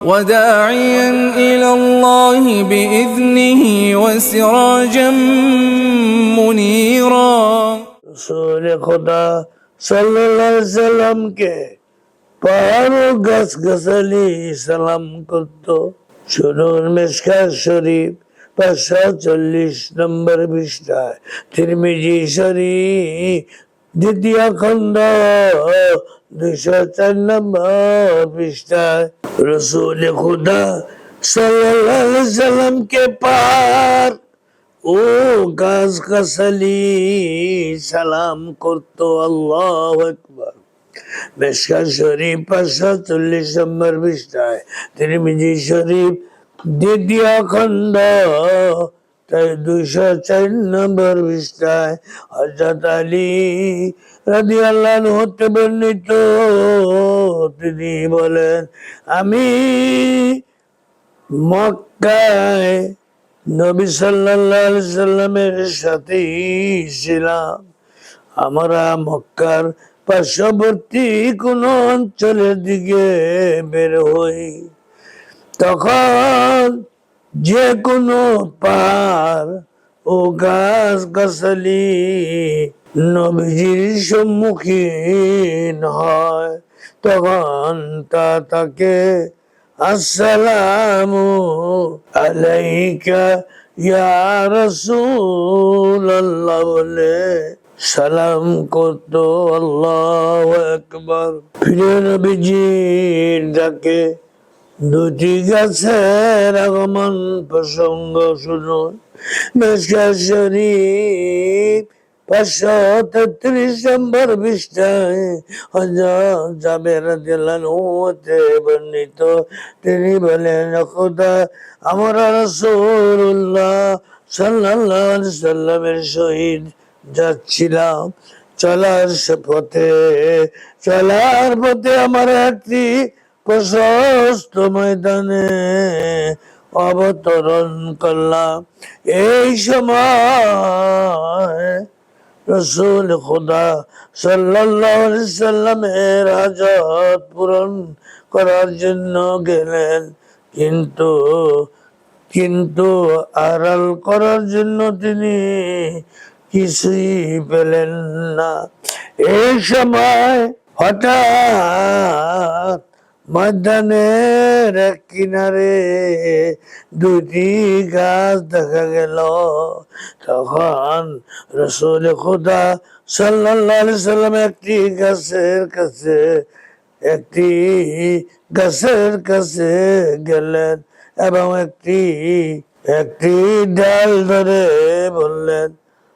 وداعيا إلى الله بإذنه وسراجا منيرا রসুল খোদা সাল্লাল্লাহু আলাইহি সাল্লামকে পাহাড় ও গাছ গাছালি সালাম করত শুনুন মেসকার শরীফ পাঁচশো চল্লিশ নম্বর পৃষ্ঠায় তিরমিজি শরীফ দ্বিতীয় খণ্ড দুইশো চার নম্বর পৃষ্ঠায় রসুল খুদা আলাইহি সাল্লামকে পাহাড় ও গাছ গাছালি, সালাম করতো আল্লাহ একবার মেশকা শরীফ পাঁচশো চল্লিশ নম্বর পৃষ্ঠায়, তিরমিজি শরীফ দ্বিতীয় খণ্ড তাই দুইশো চার নম্বর পৃষ্ঠায় হজরত আলী রাজি আল্লাহ হতে বর্ণিত। তিনি বলেন, আমি মক্কায় নবী আলাইহি সাল্লামের সাথেই ছিলাম। আমরা মক্কার পার্শ্ববর্তী কোন অঞ্চলের দিকে বের হই। তখন যে কোনো পাহাড় ও গাছ গাছালি নবীজির সম্মুখীন হয়। তখন তা তাকে, আসসালামু আলাইকা ইয়া রাসূলুল্লাহ বলে, সালাম করত আল্লাহ একবার প্রিয় নবীজির ডাকে দুটি গাছের আগমন প্রসঙ্গ শুনুন মেসকা শরীফ পাঁচশো তেত্রিশ নম্বর পৃষ্ঠায় জাবের হতে বর্ণিত। তিনি বলেন খোদা, আমরা রাসূলুল্লাহ সাল্লাল্লাহু আলাইহি সাল্লামের সহিত যাচ্ছিলাম। চলার পথে চলার পথে আমার একটি প্রশস্ত ময়দানে অবতরণ করলাম। এই সময় রসুল খুদা সাল্লামের হাজত পূরণ করার জন্য গেলেন। কিন্তু কিন্তু আড়াল করার জন্য তিনি কিছুই পেলেন না। এই সময় হঠাৎ ময়দানের কিনারে দুটি গাছ দেখা গেল। তখন রসুল খুদা আলাইহি সাল্লাম একটি গাছের কাছে, একটি গাছের কাছে গেলেন এবং একটি একটি ডাল ধরে বললেন,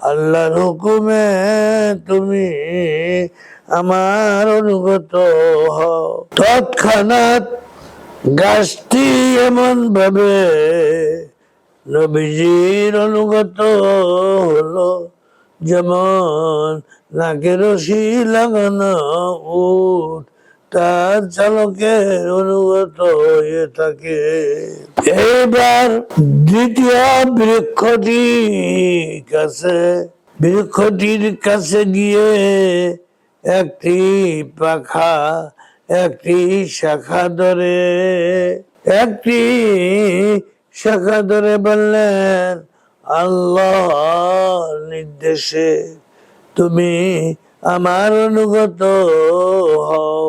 আল্লাহর হুকুমে তুমি আমার অনুগত তৎক্ষণাৎ গাছটি এমন ভাবে নবীজির অনুগত হলো। যেমন নাকে রশি লাগানো উঠ তার চালকের অনুগত হয়ে থাকে। এবার দ্বিতীয় বৃক্ষটি কাছে, বৃক্ষটির কাছে গিয়ে একটি পাখা, একটি শাখা ধরে। একটি শাখা ধরে বললেন, আল্লাহ নির্দেশে তুমি আমার অনুগত হও।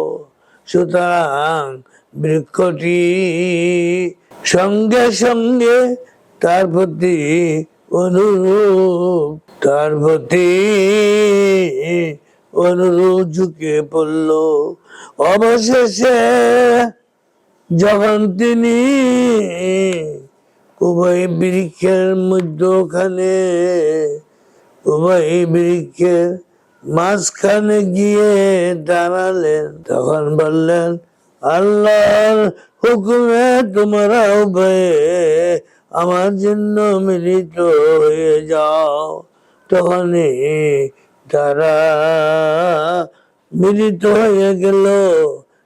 সুতরাং বৃক্ষটি সঙ্গে সঙ্গে তার প্রতি অনুরূপ, তার প্রতি অনুরূপ ঝুঁকে পড়ল অবশেষে যখন তিনি উভয় বৃক্ষের মধ্যখানে, উভয় বৃক্ষের মাঝখানে গিয়ে দাঁড়ালেন, তখন বললেন, আল্লাহর হুকুমে তোমরা উভয়ে আমার জন্য মিলিত হয়ে যাও। তখনই তারা মিলিত হয়ে গেল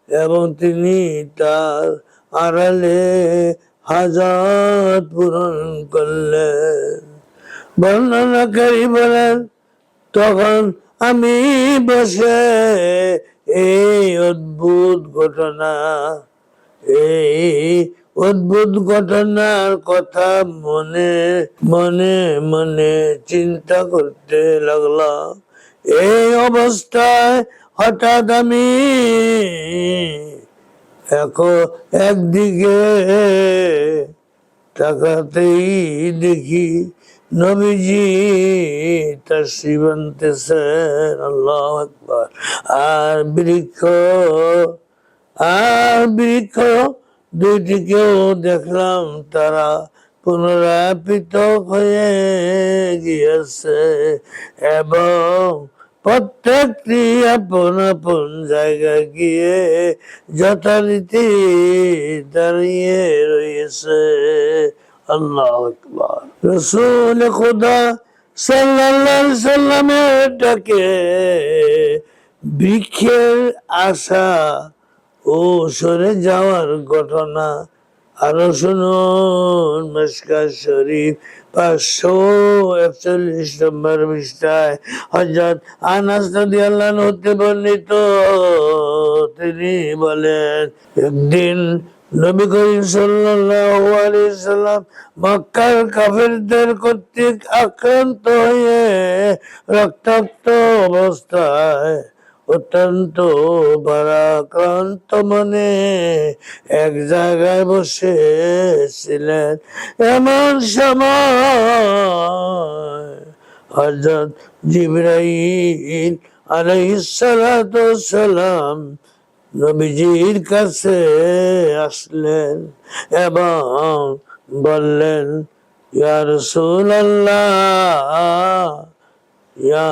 এবং তিনি তার আড়ালে হাজার পূরণ করলেন। বর্ণনাকারী বলেন, তখন আমি বসে এই অদ্ভুত ঘটনা, এই অদ্ভুত ঘটনার কথা মনে মনে মনে চিন্তা করতে লাগলাম। এই অবস্থায় হঠাৎ আমি একদিকে তাকাতেই দেখি নবীজি তার শিবান্তেছেন আল্লাহ আর বৃক্ষ আর বৃক্ষ, দুইটিকেও দেখলাম তারা পুনরায় পৃথক হয়ে গিয়েছে এবং প্রত্যেকটি আপন আপন জায়গায় গিয়ে যথারীতি দাঁড়িয়ে রয়েছে। আল্লাহ আকবার। রসুল খুদা সাল্লাল্লাহু সাল্লামের ডাকে বৃক্ষের আশা ও সরে যাওয়ার ঘটনা আরও শুনুন মস্কার শরীফ পাঁচশো একচল্লিশ নম্বর পৃষ্ঠায় হজরত আনাস নদী আল্লাহ হতে বর্ণিত। তিনি বলেন, একদিন নবী করিম সাল্লাল্লাহু আলাইহি সাল্লাম মক্কার কাফেরদের কর্তৃক আক্রান্ত হয়ে রক্তাক্ত অবস্থায় অত্যন্ত পরাক্রান্ত মনে এক জায়গায় বসে ছিলেন এমন সময় হজরত জিব্রাইল আলাইহিস সালাতু সালাম নবীজির কাছে আসলেন এবং বললেন ইয়ার ইয়া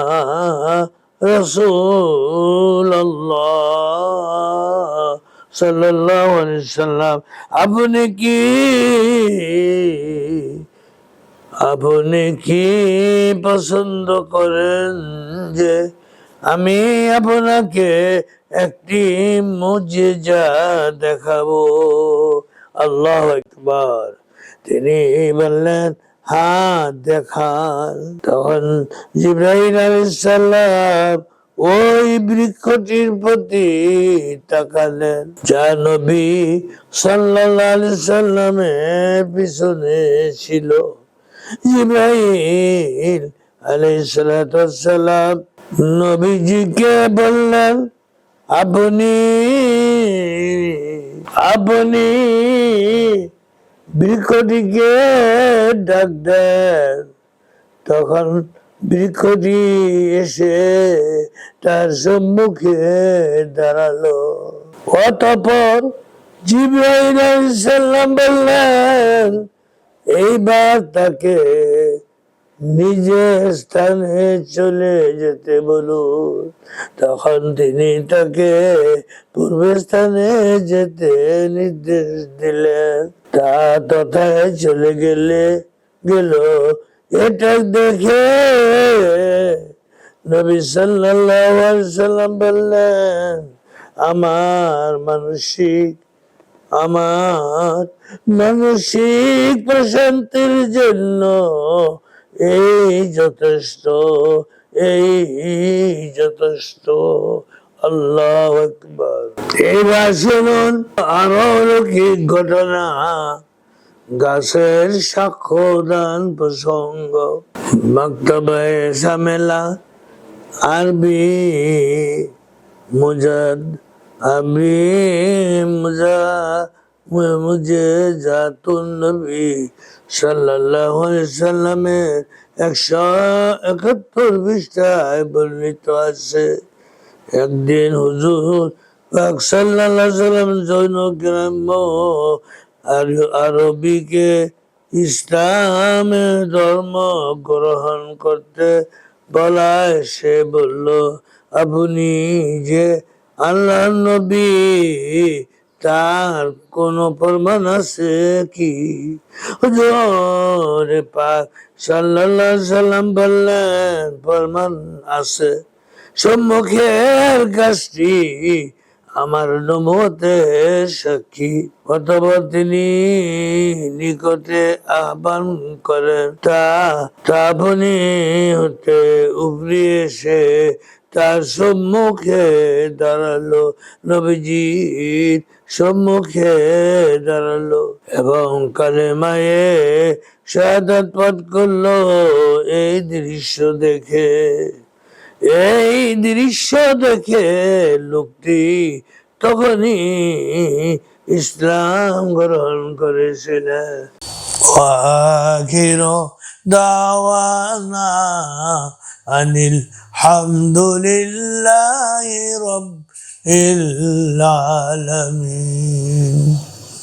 আলাইহি সাল্লাম, আপনি কি আপনি কি পছন্দ করেন যে আমি আপনাকে একটি মুজিজা দেখাবো? আল্লাহ একবার তিনি বললেন হ্যাঁ দেখান। তখন জিব্রাহিম আলাইসাল্লাম ওই বৃক্ষটির প্রতি তাকালেন। যা নবী আলাইহি সাল্লামের পিছনে ছিল। জিব্রাহিম আলাইসালাম নবীজিকে বললেন, আপনি আপনি বৃক্ষটিকে ডাক দেন। তখন বৃক্ষটি এসে তার সম্মুখে দাঁড়াল। অতপর সালাম বললেন এইবার তাকে নিজের স্থানে চলে যেতে বলুন তখন তিনি তাকে পূর্ব স্থানে যেতে নির্দেশ দিলেন। তা তথায় চলে গেলে, গেল। এটা দেখে নবী সাল্লাম বললেন, আমার মানসিক আমার মানসিক প্রশান্তির জন্য এই যথেষ্ট এই যথেষ্ট। আল্লাহ আকবার। এবার শুনুন অলৌকিক ঘটনা। গাছের সাক্ষ্য দান প্রসঙ্গ। মক্তবায় ঝামেলা আরবি মুজাদ, আরবি মুজা মুজে জাতুন নবী সাল্লাল্লাহু আলাইহি সাল্লামের একশো একাত্তর পৃষ্ঠায় বর্ণিত আছে একদিন হুজুর পাক সাল্লাল্লাহু আলাইহি সাল্লাম জৈন গ্রাম্য আরবিকে ইসলামের ধর্ম গ্রহণ করতে বলায় সে বলল আপনি যে আল্লাহ নবী তার কোন প্রমাণ আছে কি? হুজুর পাক সাল্লাল্লাহু সাল্লাম বললেন, প্রমাণ আছে। সম্মুখের গাছটি আমার নমতে সাক্ষী। অথবা তিনি নিকটে আহ্বান করেন, তা তা আপনি হতে উপরে এসে তার সম্মুখে দাঁড়াল নবীজি, সম্মুখে দাঁড়াল এবং কালে মায়ে শাহাদ করল এই দৃশ্য দেখে। এই দৃশ্য দেখে লোকটি তখনই ইসলাম গ্রহণ করেছিলেন দাওয়ানা دعوانا أن الحمد لله رب العالمين